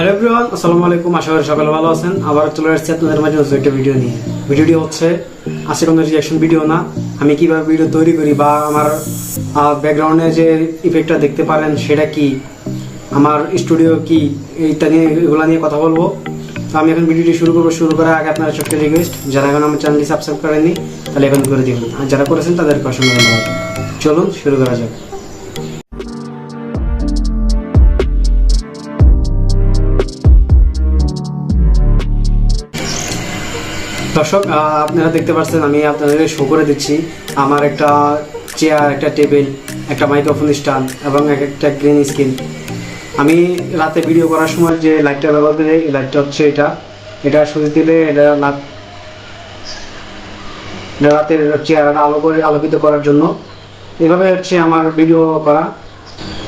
Hello everyone আসসালামু আলাইকুম, আশা করি সকালে ভালো আছেন। আবার চলে আসছি আপনাদের মাঝে নতুন একটা ভিডিও নিয়ে। ভিডিওটি হচ্ছে আজকে কোনো রিয়াকশন ভিডিও না। আমি কীভাবে ভিডিও তৈরি করি বা আমার ব্যাকগ্রাউন্ডে যে ইফেক্টটা দেখতে পারেন সেটা কি? আমার স্টুডিও কি? ইত্যাদি এগুলো নিয়ে কথা বলব। তো আমি এখন ভিডিওটি শুরু করব। শুরু করার আগে আপনার ছোট্ট রিকোয়েস্ট যারা এখন আমার চ্যানেলটি সাবস্ক্রাইব করেননি, তাহলে এখন করে দিন আর যারা করেছেন তাদেরকে অসংখ্য চলুন শুরু করা যাক। দর্শক আপনারা দেখতে পাচ্ছেন, আমি আপনাদের শো করে দিচ্ছি আমার একটা চেয়ার একটা টেবিল একটা মাইক্রোফোন স্ট্যান্ড এবং এক একটা গ্রিন স্ক্রিন আমি রাতে ভিডিও করার সময় যে লাইটটা ব্যবহার করি, এই লাইটটা হচ্ছে এটা। এটা সুজি দিলে এটা রাতের চেয়ার আলো করে আলোকিত করার জন্য। এভাবে হচ্ছে আমার ভিডিও করা।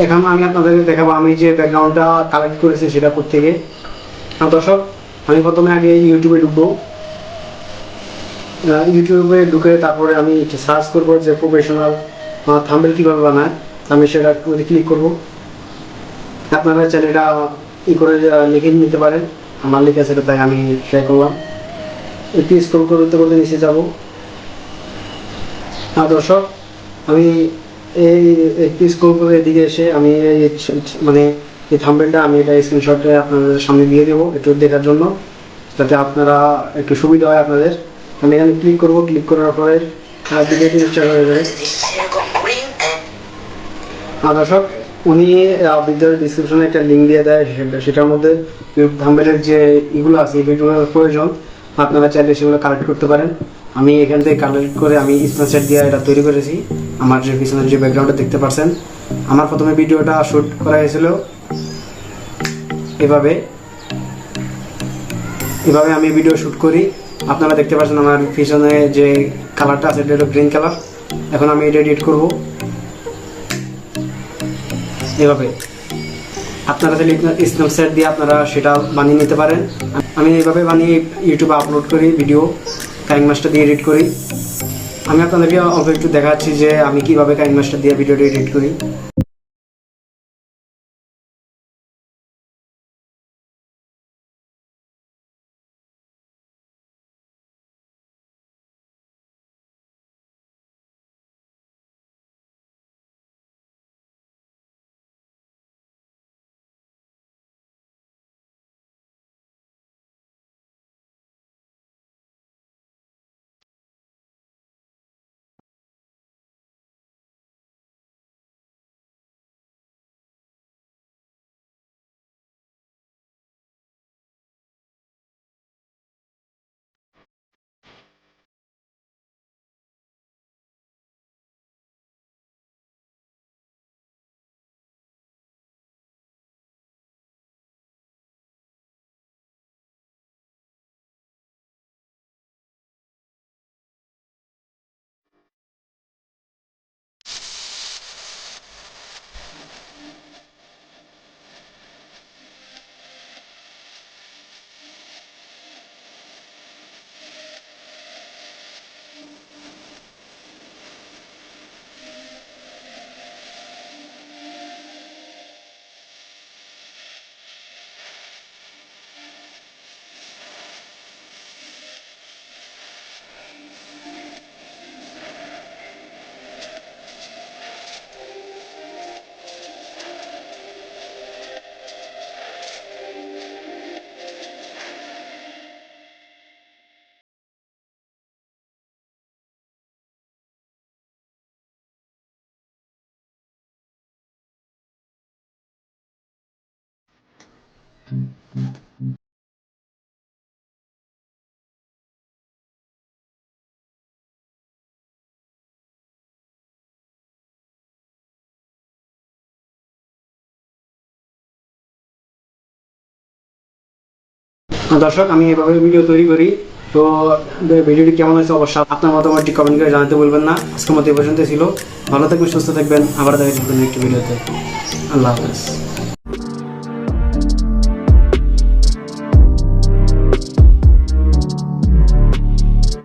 এখন আমি আপনাদের দেখাবো, আমি যে ব্যাকগ্রাউন্ডটা কালেক্ট করেছি সেটা থেকে দর্শক, আমি প্রথমে আগে ইউটিউবে ঢুকবো। ইউটিউবে ঢুকে তারপরে আমি সার্চ করব যে প্রফেশনাল থাম্বেল কীভাবে বানায়, আমি সেটা ক্লিক করব। আপনারা চ্যানেলটা ই করে লিখে নিতে পারেন। আমার লিখে সেটা তাই আমি ট্রাই করলাম। একটু স্ক্রল করতে করতে নিচে যাব। আর দর্শক, আমি এই একটু স্ক্রল করে এদিকে এসে আমি এই মানে এই থাম্বেলটা আমি এটা স্ক্রিনশটে আপনাদের সামনে দিয়ে দেবো একটু দেখার জন্য, যাতে আপনারা একটু সুবিধা হয় আপনাদের। আমি এখানে ক্লিক করব ক্লিক করার পরে ভিডিওটি স্টার্ট হয়ে যাবে আর দর্শক উনি ভিতরে ডিসক্রিপশনে একটা লিঙ্ক দিয়ে দেয়, সেটা, সেটার মধ্যে থাম্বেলের যে ইগুলো আছে ইফেক্টগুলোর প্রয়োজন, আপনারা চাইলে সেগুলো কালেক্ট করতে পারেন। আমি এখান থেকে কালেক্ট করে আমি স্পেন্সার দিয়ে এটা তৈরি করেছি। আমার যে পিছনের যে ব্যাকগ্রাউন্ডটা দেখতে পাচ্ছেন আমার প্রথমে ভিডিওটা শ্যুট করা হয়েছিল এভাবে। এভাবে আমি ভিডিও শ্যুট করি। আপনারা দেখতে পাচ্ছেন আমার পিছনে যে কালারটা আছে, এটা হলো গ্রিন কালার এখন আমি এটা এডিট করব। এভাবে। আপনারা চাইলে স্ন্যাপচ্যাট দিয়ে আপনারা সেটা বানিয়ে নিতে পারেন। আমি এইভাবে বানিয়ে ইউটিউবে আপলোড করি ভিডিও কাইং মাস্টার দিয়ে এডিট করি। আমি আপনাদেরকে অল্প একটু দেখাচ্ছি যে আমি কীভাবে কাইং মাস্টার দিয়ে ভিডিওটা এডিট করি। দর্শক, আমি এভাবে ভিডিও তৈরি করি। তো ভিডিওটি কেমন হয়েছে অবশ্যই আপনার মতামতটি কমেন্ট করে জানাতে বলবেন না। আজকের মতো এই পর্যন্ত ছিল। ভালো থাকবেন, সুস্থ থাকবেন। আবার দেখা যাবে একটি ভিডিওতে আল্লাহ হাফেজ।